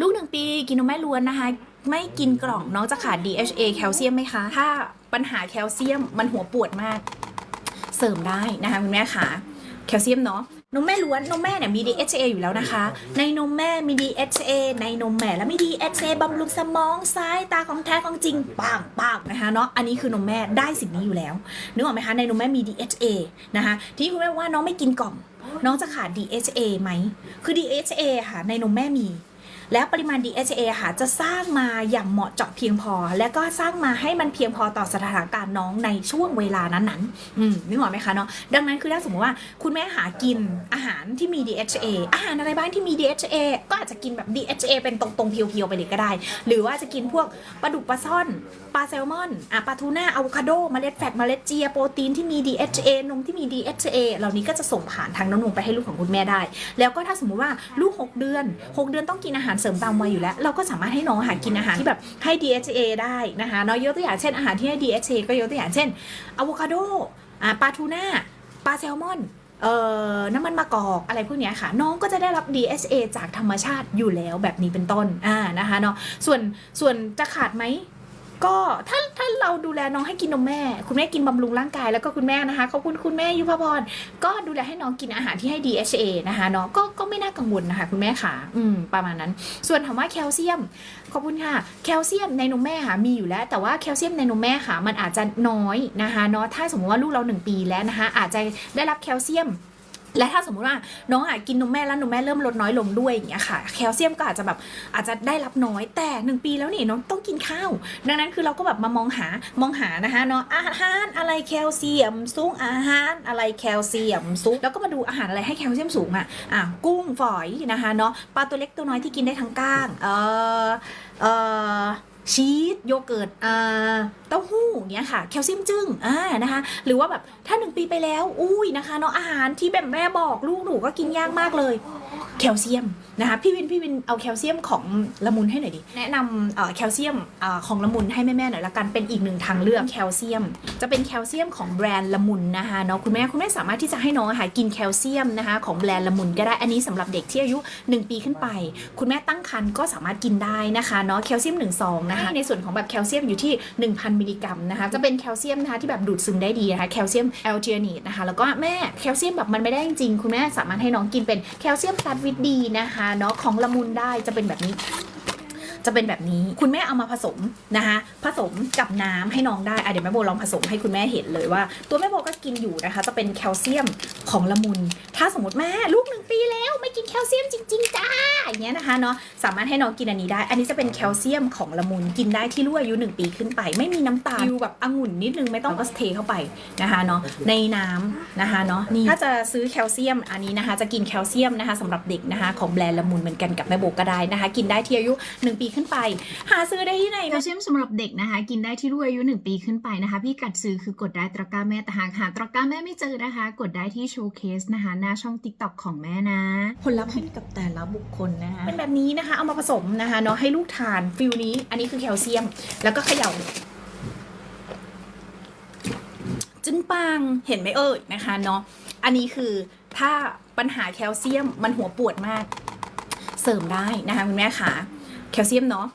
ลูกหนึ่งปีกินนมแม่ล้วนนะคะ ไม่กินกล่องน้องจะขาด DHA แคลเซียมไหมคะ ถ้าปัญหาแคลเซียมมันหัวปวดมาก เสริมได้นะคะคุณแม่ค่ะแคลเซียมเนาะนมแม่ล้วนนมแม่เนี่ยมี DHA อยู่แล้วนะคะ ในนมแม่มี DHA ในนมแม่แล้วมี DHA บำรุงสมองซ้ายตาของแท้ของจริงปังปังนะคะเนาะอันนี้คือนมแม่ได้สิ่งนี้อยู่แล้วนึกออกไหมคะในนมแม่มี DHA นะคะที่คุณแม่ว่าน้องไม่กินกล่อง น้องจะขาด DHA ไหมคือ DHA ค่ะในนมแม่มี แล้วปริมาณ DHA ค่ะจะสร้างมาอย่างเหมาะเจาะเพียงพอ และก็สร้างมาให้มันเพียงพอต่อสถานการณ์น้องในช่วงเวลานั้นๆอืมนึกออกไหมคะเนาะดังนั้นคือถ้าสมมติว่าคุณแม่หากินอาหารที่มี DHA อาหารอะไรบ้างที่มี DHA ก็อาจจะกินแบบ DHA เป็นตรงๆเพียวๆไปเลยก็ได้ หรือว่าจะกินพวกปลาดุกปลาซ่อนปลาแซลมอนอะปลาทูน่าอะโวคาโดเมล็ดแฟตเมล็ดเจียโปรตีนที่มี DHA นมที่มี DHA เหล่านี้ก็จะส่งผ่านทางน้ำนมไปให้ลูกของคุณแม่ได้ แล้วก็ถ้าสมมุติว่าลูก 6 เดือน 6 เดือนต้องกินอาหารเสริมตามวัยอยู่แล้ว เราก็สามารถให้น้องหากินอาหารที่แบบให้ DHA ได้นะคะเนาะยกตัวอย่างเช่นอาหารที่ให้ DHA ก็ยกตัวอย่างเช่นอะโวคาโดปลาทูน่าปลาแซลมอนน้ำมันมะกอกอะไรพวกนี้ค่ะ น้องก็จะได้รับ DHA จากธรรมชาติอยู่แล้วแบบนี้เป็นต้นอ่านะคะเนาะส่วนส่วนจะขาดไหม ก็ถ้าถ้าเราดูแลน้องให้กินนมแม่ คุณแม่กินบำรุงร่างกายแล้วก็คุณแม่นะคะขอบคุณคุณแม่ยุพพรก็ดูแลให้น้องกินอาหารที่ให้ DHA นะคะเนาะก็ก็ไม่น่ากังวลนะคะคุณแม่ค่ะอืมประมาณนั้น ส่วนถามว่าแคลเซียมขอบคุณค่ะ แคลเซียมในนมแม่ค่ะมีอยู่แล้ว แต่ว่าแคลเซียมในนมแม่ค่ะ มันอาจจะน้อยนะคะเนาะถ้าสมมติว่าลูกเราหนึ่งปีแล้วนะคะอาจจะได้รับแคลเซียม และถ้าสมมุติว่าน้องอะกินนมแม่แล้วนมแม่เริ่มลดน้อยลงด้วยอย่างเงี้ยค่ะ แคลเซียมก็อาจจะแบบอาจจะได้รับน้อยแต่หนึ่งปีแล้วนี่น้องต้องกินข้าว ดังนั้นคือเราก็แบบมามองหามองหานะคะเนาะอาหารอะไรแคลเซียมสูงอาหารอะไรแคลเซียมสูงแล้วก็มาดูอาหารอะไรให้แคลเซียมสูงอะอะกุ้งฝอยนะคะเนาะปลาตัวเล็กตัวน้อยที่กินได้ทั้งก้างเออเออ ชีสโยเกิร์ตเต้าหู้อย่างเงี้ยค่ะแคลเซียมจึ้งอ่านะคะ หรือว่าแบบถ้าหนึ่งปีไปแล้ว อุ้ยนะคะเนาะอาหารที่แบบแม่บอกลูกหนูก็กินยากมากเลย แคลเซียมนะคะพี่วินพี่วินเอาแคลเซียมของละมุนให้หน่อยดิแนะนำเอ่อแคลเซียมเอ่อของละมุนให้แม่ๆหน่อยละกันเป็นอีกหนึ่งทางเลือกแคลเซียม จะเป็นแคลเซียมของแบรนด์ละมุนนะคะเนาะคุณแม่คุณแม่สามารถที่จะให้น้องอาหารกินแคลเซียมนะคะของแบรนด์ละมุนก็ได้อันนี้สำหรับเด็กที่อายุ 1 ปีขึ้นไป คุณแม่ตั้งครรภ์ก็สามารถกินได้นะคะเนาะแคลเซียม1ซองนะคะในส่วนของแบบแคลเซียมอยู่ที่ 1,000 มิลลิกรัมนะคะจะเป็นแคลเซียมนะคะที่แบบดูดซึมได้ดีนะคะแคลเซียมแอลเจียนีนะคะแล้วก็แม่แคลเซียมแบบมันไม่ได้จริงๆคุณแม่สามารถให้น้องกินเป็นแคลเซียมพลัสวิตดีนะคะเนาะของละมุนได้จะเป็นแบบนี้ จะเป็นแบบนี้คุณแม่เอามาผสมนะคะผสมกับน้ำให้น้องได้อะเดี๋ยวแม่โบลองผสมให้คุณแม่เห็นเลยว่า ตัวแม่โบก็กินอยู่นะคะ จะเป็นแคลเซียมของละมุน ถ้าสมมติแม่ลูกหนึ่งปีแล้วไม่กินแคลเซียมจริง ๆ จ้า อย่างเงี้ยนะคะเนาะสามารถให้น้องกินอันนี้ได้ อันนี้จะเป็นแคลเซียมของละมุนกินได้ที่ลูกอายุหนึ่งปีขึ้นไป ไม่มีน้ำตาลฟิวแบบองุ่นนิดนึงไม่ต้องก็เทเข้าไปนะคะเนาะในน้ำนะคะเนาะนี่ถ้าจะซื้อแคลเซียมอันนี้นะคะ จะกินแคลเซียมนะคะสำหรับเด็กนะคะของแบรนด์ละมุนเหมือนกันกับแม่โบก็ได้นะคะ กินได้ที่อายุหนึ่งปีขึ้นไป หาซื้อได้ที่ไหนแคลเซียมสำหรับเด็กนะคะ กินได้ที่รุ่นอายุ 1 ปีขึ้นไปนะคะพี่กัดซื้อคือกดได้ตะกร้าแม่แต่หากหาตะกร้าแม่ไม่เจอนะคะ กดได้ที่โชว์เคสนะคะหน้าช่อง TikTok ของแม่นะ ผลลัพธ์ขึ้นกับแต่ละบุคคลนะคะเป็นแบบนี้นะคะ เอามาผสมนะคะเนาะให้ลูกทานฟิลนี้ อันนี้คือแคลเซียม แล้วก็เขย่าจึ้งปังเห็นไหมเอ่ยนะคะเนาะอันนี้คือถ้าปัญหาแคลเซียมมันหัวปวดมาก เสริมได้นะคะคุณแม่ค่ะแคลเซียมเนาะ